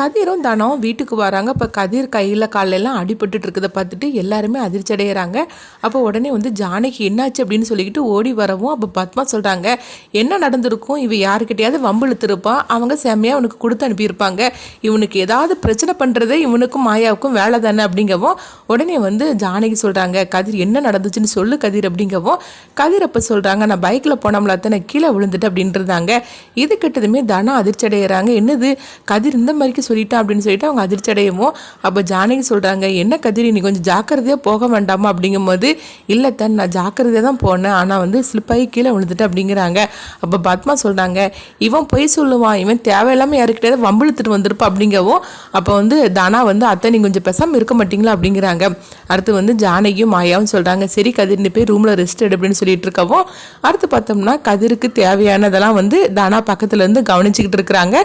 கதிரும் தனம் வீட்டுக்கு வராங்க. இப்போ கதிர் கையில் காலெல்லாம் அடிபட்டுட்டு இருக்கிறத பார்த்துட்டு எல்லாருமே அதிர்ச்சி அடைகிறாங்க அப்போ உடனே வந்து ஜானகி என்னாச்சு? அப்படின்னு சொல்லிக்கிட்டு ஓடி வரவும் அப்போ பத்மா சொல்கிறாங்க என்ன நடந்திருக்கும்? இவ யாருக்கிட்டையாவது வம்பிழுத்துருப்பான் அவங்க செம்மையாக அவனுக்கு கொடுத்து அனுப்பியிருப்பாங்க. இவனுக்கு ஏதாவது பிரச்சனை பண்ணுறதே இவனுக்கும் மாயாவுக்கும் வேலை தானே? அப்படிங்கவும் உடனே வந்து ஜானகி சொல்கிறாங்க கதிர் என்ன நடந்துச்சுன்னு சொல்லு கதிர் அப்படிங்கவும். கதிர் அப்போ சொல்கிறாங்க நான் பைக்கில் போனோம்ல அத்தனை கீழே விழுந்துட்டு அப்படின்றதாங்க இது கிட்டதுமே தனம் அதிர்ச்சி அடைகிறாங்க என்னது? கதிர் இந்த மாதிரிக்கு சொல்லிட்டான் அப்படின்னு சொல்லிட்டு அவங்க அதிர்ச்சி அப்போ ஜானகி சொல்கிறாங்க என்ன கதிர் நீ கொஞ்சம் ஜாக்கிரதையாக போக வேண்டாமா? அப்படிங்கும்போது இல்லை தன் நான் ஜாக்கிரதையாக தான் போனேன். ஆனால் வந்து ஸ்லிப்பாகி கீழே விழுந்துட்டு அப்படிங்கிறாங்க. அப்போ பத்மா சொல்கிறாங்க இவன் பொய் சொல்லுவான். இவன் தேவையில்லாமல் யாருக்கிட்டே வம்பிழுத்துட்டு வந்திருப்பா அப்படிங்கவும் அப்போ வந்து தனா வந்து அத்தை நீ கொஞ்சம் பெசாமல் இருக்க மாட்டீங்களா? அப்படிங்கிறாங்க. அடுத்து வந்து ஜானகியும் மாயாவும் சொல்கிறாங்க சரி கதிர் நீ போய் ரூமில் ரெஸ்ட் எடு அப்படின்னு சொல்லிட்டு இருக்கவும் அடுத்து பார்த்தோம்னா கதிருக்கு தேவையானதெல்லாம் வந்து தானா பக்கத்துலேருந்து கவனிச்சுக்கிட்டு இருக்கிறாங்க.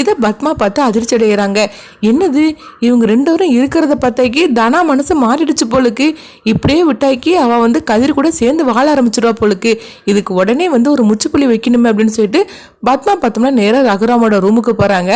இதை பத்மா பார்த்து அதிர்ச்சி அடைகிறாங்க என்னது? இவங்க ரெண்டு பேரும் இருக்கிறத பார்த்தாக்கி தனா மனசு மாறிடுச்சு போலுக்கு. இப்படியே விட்டாக்கி அவள் வந்து கதிர் கூட சேர்ந்து வாழ ஆரம்பிச்சிடுவா போலுக்கு. இதுக்கு உடனே வந்து ஒரு முச்சுப்புள்ளி வைக்கணுமே அப்படின்னு சொல்லிட்டு பத்மா பார்த்தோம்னா நேராக ரகுராமோட ரூமுக்கு போகிறாங்க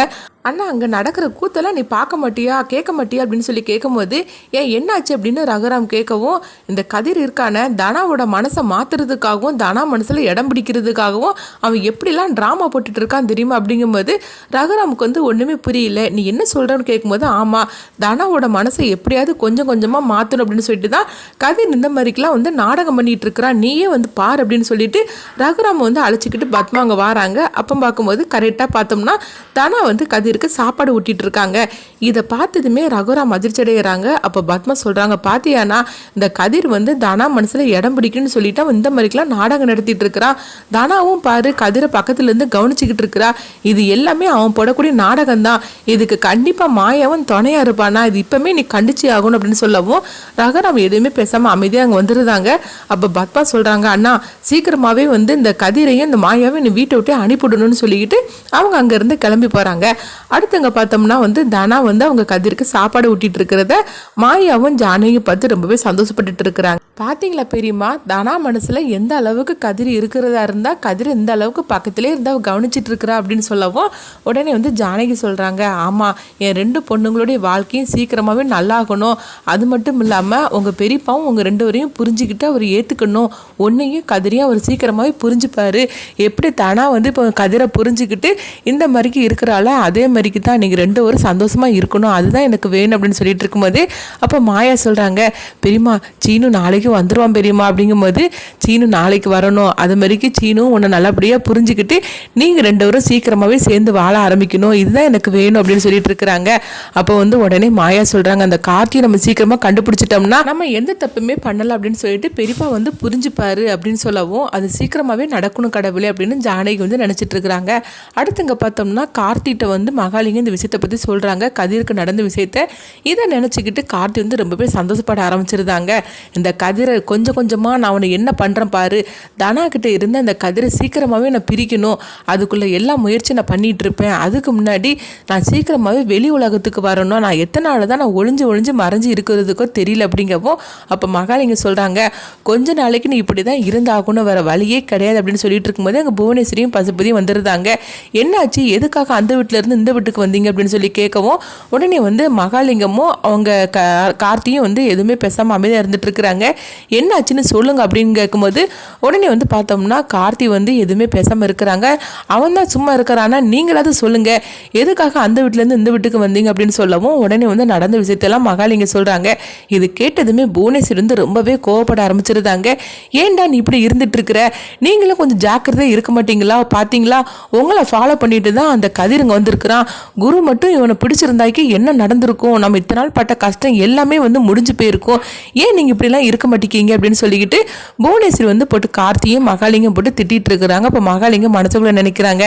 அண்ணா அங்கே நடக்கிற கூத்தெல்லாம் நீ பார்க்க மாட்டியா? கேட்க மாட்டியா? அப்படின்னு சொல்லி கேட்கும்போது ஏன் என்னாச்சு? அப்படின்னு ரகுராம் கேட்கவும் இந்த கதிர் இருக்கான தனாவோட மனசை மாற்றுறதுக்காகவும் தனா மனசில் இடம் பிடிக்கிறதுக்காகவும் அவன் எப்படிலாம் ட்ராமா போட்டுட்டு இருக்கான் தெரியுமா? அப்படிங்கும்போது ரகுராமுக்கு வந்து ஒன்றுமே புரியல. நீ என்ன சொல்கிறன்னு கேட்கும்போது ஆமாம் தனாவோட மனசை எப்படியாவது கொஞ்சம் கொஞ்சமாக மாற்றணும் அப்படின்னு சொல்லிட்டு தான் கதிர் இந்த மாதிரிக்கெலாம் வந்து நாடகம் பண்ணிகிட்டு இருக்கிறான் நீயே வந்து பார் அப்படின்னு சொல்லிட்டு ரகுராம் வந்து அழைச்சிக்கிட்டு பத்மா அங்கே வராங்க. அப்போ பார்க்கும்போது கரெக்டாக பார்த்தோம்னா தனா வந்து கதிர் கதிருக்கு சாப்பாடு ஊட்டிட்டு இருக்காங்க. இதை பார்த்ததுமே ரகுராம் அதிர்ச்சி அடைகிறாங்க அப்போ பத்மா சொல்கிறாங்க பாத்தியானா இந்த கதிர் வந்து தனா மனசில் இடம் பிடிக்குன்னு சொல்லிட்டு இந்த மாதிரிக்கெல்லாம் நாடகம் நடத்திட்டு இருக்கிறான் தனாவும் பாரு கதிரை பக்கத்துலேருந்து கவனிச்சுக்கிட்டு இருக்கிறா. இது எல்லாமே அவன் போடக்கூடிய நாடகம் தான். இதுக்கு கண்டிப்பாக மாயாவும் துணையா இருப்பானா? இது இப்பவுமே நீ கண்டிச்சு ஆகணும் அப்படின்னு சொல்லவும் ரகுராம் எதுவுமே பேசாமல் அமைதியாக அங்கே வந்துருந்தாங்க அப்போ பத்மா சொல்கிறாங்க அண்ணா சீக்கிரமாகவே வந்து இந்த கதிரையும் இந்த மாயாவையும் நீ வீட்டை விட்டு அனுப்பிவிடணும்னு சொல்லிக்கிட்டு அவங்க அங்கேருந்து கிளம்பி போகிறாங்க அடுத்தவங்க பார்த்தோம்னா வந்து தனா வந்து அவங்க கதிருக்கு சாப்பாடு ஊட்டிட்டு இருக்கிறத மாயாவும் ஜானகியும் பார்த்து ரொம்பவே சந்தோஷப்பட்டுட்டு இருக்கிறாங்க. பார்த்தீங்களா பெரியம்மா? தனா மனசில் எந்த அளவுக்கு கதிர் இருக்கிறதா இருந்தால் கதிர் இந்த அளவுக்கு பக்கத்திலே இருந்தால் கவனிச்சிட்டு இருக்கிறா அப்படின்னு சொல்லவும் உடனே வந்து ஜானகி சொல்கிறாங்க ஆமாம் என் ரெண்டு பொண்ணுங்களுடைய வாழ்க்கையும் சீக்கிரமாகவே நல்லாகணும். அது மட்டும் இல்லாமல் உங்கள் பெரியப்பாவும் உங்கள் ரெண்டு வரையும் புரிஞ்சுக்கிட்டு அவர் ஏற்றுக்கணும் ஒன்றையும் கதிரையும் அவர் சீக்கிரமாகவே புரிஞ்சுப்பார். எப்படி தானா வந்து இப்போ கதிரை புரிஞ்சுக்கிட்டு இந்த மாதிரிக்கு இருக்கிறாள அதே மாதிரிக்கு தான் நீங்கள் ரெண்டு வரும் சந்தோஷமாக இருக்கணும் அதுதான் எனக்கு வேணும் அப்படின்னு சொல்லிட்டு இருக்கும்போது அப்போ மாயா சொல்கிறாங்க பெரியம்மா சீனு நாளைக்கு வந்துடுவான் பெரியம்மா அப்படிங்கும்போது சீனு நாளைக்கு வரணும். அது மாதிரிக்கு சீனும் உன்னை நல்லபடியாக புரிஞ்சுக்கிட்டு நீங்கள் ரெண்டு பேரும் சீக்கிரமாகவே சேர்ந்து வாழ ஆரம்பிக்கணும். இதுதான் எனக்கு வேணும் அப்படின்னு சொல்லிட்டு இருக்கிறாங்க. அப்போ வந்து உடனே மாயா சொல்கிறாங்க அந்த கார்த்தியை நம்ம சீக்கிரமாக கண்டுபிடிச்சிட்டோம்னா நம்ம எந்த தப்புமே பண்ணலை அப்படின்னு சொல்லிட்டு பெரியப்பா வந்து புரிஞ்சுப்பாரு அப்படின்னு சொல்லவும் அது சீக்கிரமாகவே நடக்கணும் கடவுளே அப்படின்னு ஜானகி வந்து நினச்சிட்டு இருக்கிறாங்க. அடுத்துங்க பார்த்தோம்னா கார்த்திகிட்ட வந்து மகாலிங்க இந்த விஷயத்தை பற்றி சொல்கிறாங்க கதிருக்கு நடந்த விஷயத்த இதை நினச்சிக்கிட்டு கார்த்தி வந்து ரொம்பவே சந்தோஷப்பட ஆரம்பிச்சிருந்தாங்க. இந்த கதிரை கொஞ்சம் கொஞ்சமாக நான் அவனை என்ன பண்ணுறேன் பாரு. தனா கிட்ட இருந்த அந்த கதிரை சீக்கிரமாகவே நான் பிரிக்கணும். அதுக்குள்ளே எல்லா முயற்சியும் நான் பண்ணிகிட்டு இருப்பேன். அதுக்கு முன்னாடி நான் சீக்கிரமாகவே வெளி உலகத்துக்கு வரணும். நான் எத்தனை நாள் தான் நான் ஒளிஞ்சு ஒளிஞ்சு மறைஞ்சு இருக்கிறதுக்கோ தெரியல அப்படிங்கப்போ அப்போ மகாலிங்க சொல்கிறாங்க கொஞ்ச நாளைக்கு நீ இப்படி தான் இருந்தாகணும். வேற வழியே கிடையாது. அப்படின்னு சொல்லிட்டு இருக்கும்போது அங்கே புவனேஸ்வரியும் பசுபதியும் வந்துருந்தாங்க. என்னாச்சு? எதுக்காக அந்த வீட்டிலேருந்து இந்த வீட்டுக்கு வந்தீங்க அப்படின்னு சொல்லி கேட்கவும் உடனே வந்து மகாலிங்கமும் அவங்க க கார்த்தியும் வந்து எதுவுமே பேசாமல் அமைதியாக இருந்துட்டு இருக்கிறாங்க. என்னாச்சுன்னு சொல்லுங்க அப்படின்னு கேட்கும்போது உடனே வந்து பார்த்தோம்னா கார்த்தி வந்து எதுவுமே பேசாமல் இருக்கிறாங்க. அவன் தான் சும்மா இருக்கிறானா? நீங்களாவது சொல்லுங்க. எதுக்காக அந்த வீட்டிலேருந்து இந்த வீட்டுக்கு வந்தீங்க அப்படின்னு சொல்லவும் உடனே வந்து நடந்த விஷயத்தெல்லாம் மகாலிங்க சொல்கிறாங்க இது கேட்டதுமே புவனேஸ்வர் வந்து ரொம்பவே கோவப்பட ஆரம்பிச்சிருந்தாங்க. ஏன்டா நீ இப்படி இருந்துட்டு இருக்கிற? நீங்களும் கொஞ்சம் ஜாக்கிரதையாக இருக்க மாட்டீங்களா? பார்த்தீங்களா உங்களை ஃபாலோ பண்ணிட்டு தான் அந்த கதிருங்க வந்திருக்கிறான். குரு மட்டும் இவனை பிடிச்சிருந்தாக்கி என்ன நடந்திருக்கும்? நம்ம இத்தனை நாள் பட்ட கஷ்டம் எல்லாமே வந்து முடிஞ்சு போயிருக்கும். ஏன் நீங்கள் இப்படிலாம் இருக்க மாட்டேங்கிங்க அப்படின்னு சொல்லிக்கிட்டு புவனேஸ்வரி வந்து போட்டு கார்த்தியும் மகாலிங்கம் போட்டு திட்டிட்டு இருக்கிறாங்க. இப்போ மகாலிங்கம் மனசுக்குள்ள நினைக்கிறாங்க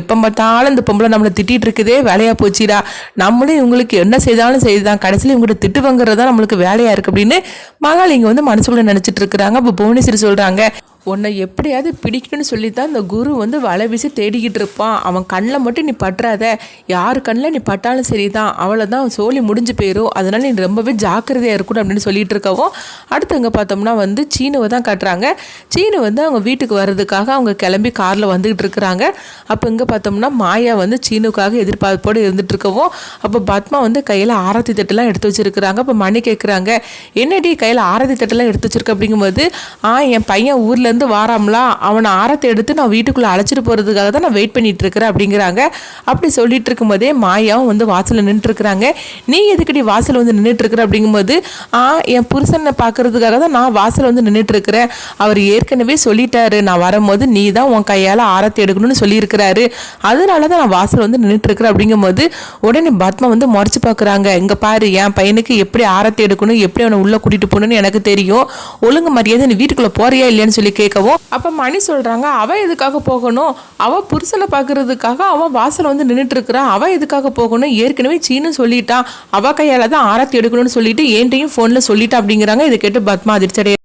எப்போ பார்த்தாலும் இந்த பொம்பளை நம்மளை திட்டிட்டு இருக்குதே வேலையா போச்சுடா. நம்மளும் இவங்களுக்கு என்ன செய்தாலும் செய்துதான் கடைசியில் இவங்ககிட்ட திட்டு வாங்குறது தான் நம்மளுக்கு வேலையா இருக்கு அப்படின்னு மகாலிங்கம் வந்து மனசுக்குள்ள நினைச்சிட்டு இருக்கிறாங்க. இப்போ புவனேஸ்வரி சொல்றாங்க உன்னை எப்படியாவது பிடிக்கணும்னு சொல்லி தான் இந்த குரு வந்து வலை வீசி தேடிக்கிட்டு இருப்பான். அவன் கண்ணில் மட்டும் நீ பற்றாத. யார் கண்ணில் நீ பட்டாலும் சரி தான் அவ்வளோதான் சோழி முடிஞ்சு போயிடும் அதனால் நீ ரொம்பவே ஜாக்கிரதையாக இருக்கணும் அப்படின்னு சொல்லிட்டு இருக்கவும் அடுத்து இங்கே பார்த்தோம்னா வந்து சீனுவை தான் காட்டுறாங்க. சீனு வந்து அவங்க வீட்டுக்கு வர்றதுக்காக அவங்க கிளம்பி காரில் வந்துக்கிட்டு இருக்கிறாங்க. அப்போ இங்கே பார்த்தோம்னா மாயா வந்து சீனுக்காக எதிர்பார்ப்போடு இருந்துட்டு இருக்கவும் அப்போ பத்மா வந்து கையில் ஆரத்தி தட்டுலாம் எடுத்து வச்சிருக்கிறாங்க. அப்போ மணி கேட்குறாங்க என்னடி கையில் ஆரத்தி தட்டுலாம் எடுத்து வச்சிருக்க? அப்படிங்கும்போது ஆ என் பையன் ஊரில் ஊர்லேருந்து வாராம்லாம் அவனை ஆரத்தை எடுத்து நான் வீட்டுக்குள்ளே அழைச்சிட்டு போகிறதுக்காக தான் நான் வெயிட் பண்ணிட்டு இருக்கிறேன் அப்படிங்கிறாங்க. அப்படி சொல்லிட்டு இருக்கும்போதே மாயாவும் வந்து வாசலில் நின்றுட்டுருக்குறாங்க நீ எதுக்கடி வாசல் வந்து நின்றுட்டுருக்குற அப்படிங்கும்போது ஆ என் புருஷனை பார்க்கறதுக்காக தான் நான் வாசல் வந்து நின்றுட்டுருக்குறேன் அவர் ஏற்கனவே சொல்லிட்டாரு. நான் வரும்போது நீ தான் உன் கையால் ஆரத்தை எடுக்கணும்னு சொல்லியிருக்கிறாரு. அதனால தான் நான் வாசல் வந்து நின்றுட்டுருக்குறேன் அப்படிங்கும்போது உடனே பத்மா வந்து முறைச்சு பார்க்குறாங்க இங்கே பாரு என் பையனுக்கு எப்படி ஆரத்தை எடுக்கணும் எப்படி அவனை உள்ளே கூட்டிகிட்டு போகணும்னு எனக்கு தெரியும். ஒழுங்கு மரியாதை நீ வீட்டுக்குள்ளே போறியா இல்லையான்னு சொல்லி கேட்கவும் அப்போ மணி சொல்கிறாங்க அவன் எதுக்காக போகணும்? அவள் புருஷனை பார்க்கறதுக்காக அவன் வாசல் வந்து நின்றுட்டு இருக்கிறான் அவன் எதுக்காக போகணும்? ஏற்கனவே சீனு சொல்லிட்டான் அவள் கையால் தான் ஆராத்தி எடுக்கணும்னு சொல்லிட்டு என்கிட்டையும் ஃபோனில் சொல்லிட்டா அப்படிங்கிறாங்க. இதை கேட்டு பத்மா அதிர்ச்சி